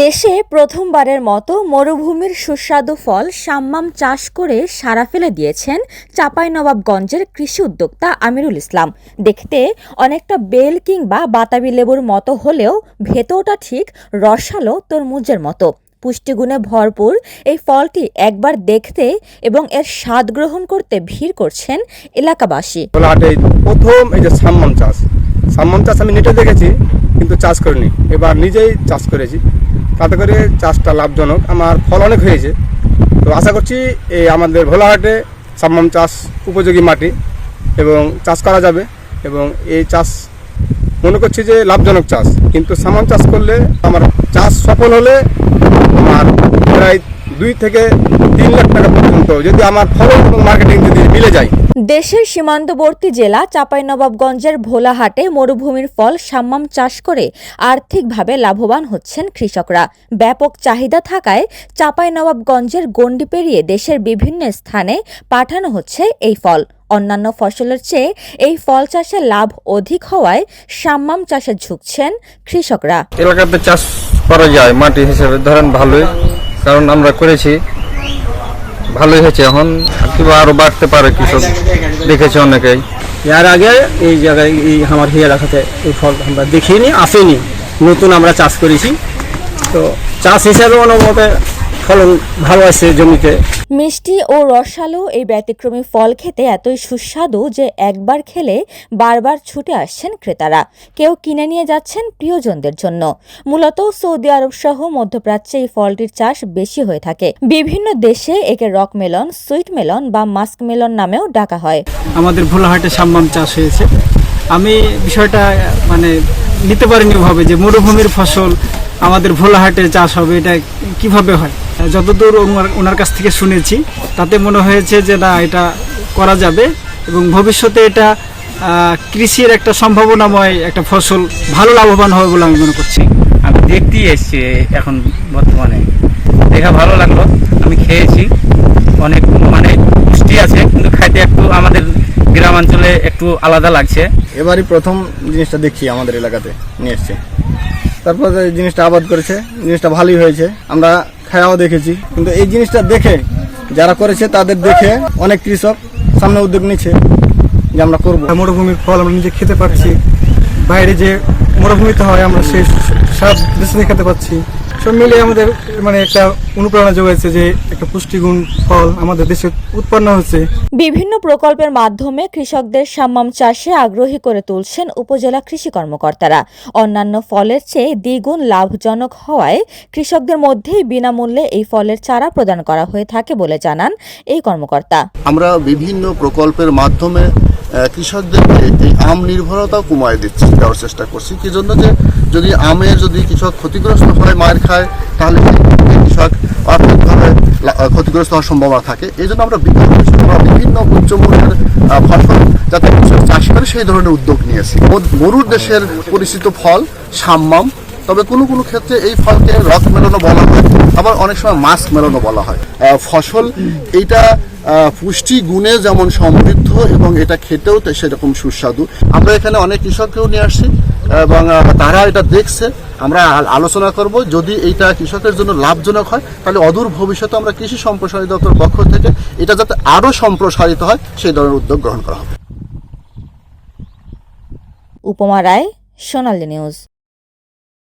দেশে প্রথমবারের মতো মরুভূমির সুস্বাদু ফল সাম্মাম চাষ করে সারা ফেলে দিয়েছেন চাঁপাইনবাবগঞ্জের কৃষি উদ্যোক্তা আমিরুল ইসলাম। দেখতে অনেকটা বেল কিংবা বাতাবি লেবুর মতো হলেও ভেতরটা ঠিক রসালো তরমুজের মতো। পুষ্টিগুণে ভরপুর, এই ফলটি একবার দেখতে এবং এর স্বাদ গ্রহণ করতে ভিড় করছেন এলাকাবাসী। প্রথম এই যে সাম্মাম চাষ। সাম্মাম চাষ আমি নেটে দেখেছি। কিন্তু চাষ করিনি। এবার নিজেই চাষ করেছি। তাতে করে চাষটা লাভজনক। আমার ফল অনেক হয়েছে। তো আশা করছি এই আমাদের ভোলাহাটে সাম্মাম চাষ উপযোগী মাটি এবং চাষ করা যাবে এবং এই চাষ মনে করছি যে লাভজনক চাষ। কিন্তু সামান চাষ করলে আমার চাষ সফল হলে আমার প্রায় দুই থেকে তিন লাখ টাকা যদি আমার ফলন এবং মার্কেটিং যদি মিলে যায়। দেশের সীমান্তবর্তী জেলা চাঁপাইনবাবগঞ্জের ভোলাহাটে মরুভূমির ফল সাম্মাম চাষ করে আর্থিকভাবে লাভবান হচ্ছেন কৃষকরা। ব্যাপক চাহিদা থাকায় চাঁপাইনবাবগঞ্জের গণ্ডি পেরিয়ে দেশের বিভিন্ন স্থানে পাঠানো হচ্ছে এই ফল। অন্যান্য ফসলের চেয়ে এই ফল চাষে লাভ অধিক হওয়ায় সাম্মাম চাষে ঝুঁকছেন কৃষকরা। এলাকাতে চাষ করা যায় মাটি হিসেবে ধরেন ভালোই কারণ আমরা করেছি ভালোই হয়েছে এখন। কিংবা আরও বাড়তে পারে কৃষক দেখেছে অনেকেই। এর আগে এই জায়গায় এই আমার হিয়া রাখাতে এই ফল আমরা দেখিনি, আসেনি। নতুন আমরা চাষ করেছি। তো চাষ হিসাবে অনুমতে ফলন ভালো আছে জমিতে। মিষ্টি ও রসালো এই ব্যতিক্রমী ফল খেতে এতই সুস্বাদু যে একবার খেলে বারবার ছুটে আসছেন ক্রেতারা। কেউ কিনে নিয়ে যাচ্ছেন প্রিয়জনদের জন্য। মূলত সৌদি আরব সহ মধ্যপ্রাচ্যে এই ফলটির চাষ বেশি হয়ে থাকে। বিভিন্ন দেশে একে রক মেলন, সুইট মেলন বা মাস্ক মেলন নামেও ডাকা হয়। আমাদের ভোলাহাটে সাম্মাম চাষ হয়েছে। আমি বিষয়টা মানে নিতে পারিনি ভাবে যে মরুভূমির ফসল আমাদের ভোলাহাটে চাষ হবে, এটা কীভাবে হয়? যতদূর ওনার- ওনার কাছ থেকে শুনেছি তাতে মনে হয়েছে যে না এটা করা যাবে এবং ভবিষ্যতে এটা কৃষির একটা সম্ভাবনাময় একটা ফসল ভালো লাভবান হবে বলে আমি মনে করছি। আমি দেখতেই এসছি এখন বর্তমানে। দেখা ভালো লাগল আমি খেয়েছি। অনেক মানে পুষ্টি আছে কিন্তু খাইতে একটু আমাদের গ্রামাঞ্চলে একটু আলাদা লাগছে। এবারই প্রথম জিনিসটা দেখি আমাদের এলাকাতে নিয়ে এসছে। তারপর জিনিসটা আবাদ করেছে জিনিসটা ভালোই হয়েছে। আমরা খায়াও দেখেছি। কিন্তু এই জিনিসটা দেখে যারা করেছে তাদের দেখে অনেক কৃষক সামনে উদ্যোগ নিচ্ছে যে আমরা করব। মরুভূমির ফল আমরা নিজে খেতে পারছি। বাইরে যে মরুভূমিতে হয় আমরা সেই স্বাদ দেশে খেতে পাচ্ছি সব মিলে আমাদের মানে একটা অনুপ্রেরণা যোগাইছে যে একটা পুষ্টিগুণ ফল আমাদের দেশে উৎপন্ন হচ্ছে। বিভিন্ন প্রকল্পের মাধ্যমে কৃষকদের সাম্মাম চাষে আগ্রহী করে তুলছেন উপজেলা কৃষি কর্মকর্তারা। অন্যান্য ফলের চেয়ে দ্বিগুণ লাভজনক হওয়ায় কৃষকদের মধ্যেই বিনামূল্যে এই ফলের চারা প্রদান করা হয়ে থাকে বলে জানান এই কর্মকর্তা। আমরা বিভিন্ন প্রকল্পের মাধ্যমে কৃষকদেরকে এই আম নির্ভরতা কমায় দিচ্ছি, দেওয়ার চেষ্টা করছি। কি জন্য যে যদি আমের যদি কৃষক ক্ষতিগ্রস্ত হয়, মার খায়, তাহলে কৃষক আর্থিকভাবে ক্ষতিগ্রস্ত হওয়ার সম্ভাবনা থাকে। এই জন্য আমরা বিভিন্ন উচ্চমূল্যের ফসল যাতে কৃষক চাষ করে সেই ধরনের উদ্যোগ নিয়েছি। মরুর দেশের পরিচিত ফল, সাম্মাম তবে কোনো কোনো ক্ষেত্রে এই ফলকে রক মেলানো বলা হয়, আবার অনেক সময় মাস্ক মেলানো বলা হয়। ফসল এইটা পুষ্টি গুণে যেমন সমৃদ্ধ এবং এটা খেতেও সেরকম সুস্বাদু। আমরা এখানে অনেক কৃষককেও নিয়ে আসছি, এবং তারা এটা দেখছে। আমরা আলোচনা করব, যদি এইটা কৃষকের জন্য লাভজনক হয়, তাহলে অদূর ভবিষ্যতে আমরা কৃষি সম্প্রসারিত দপ্তর পক্ষ থেকে এটা যাতে আরও সম্প্রসারিত হয়, সেই ধরনের উদ্যোগ গ্রহণ করা হবে। উপমা রায়, সোনালী নিউজ।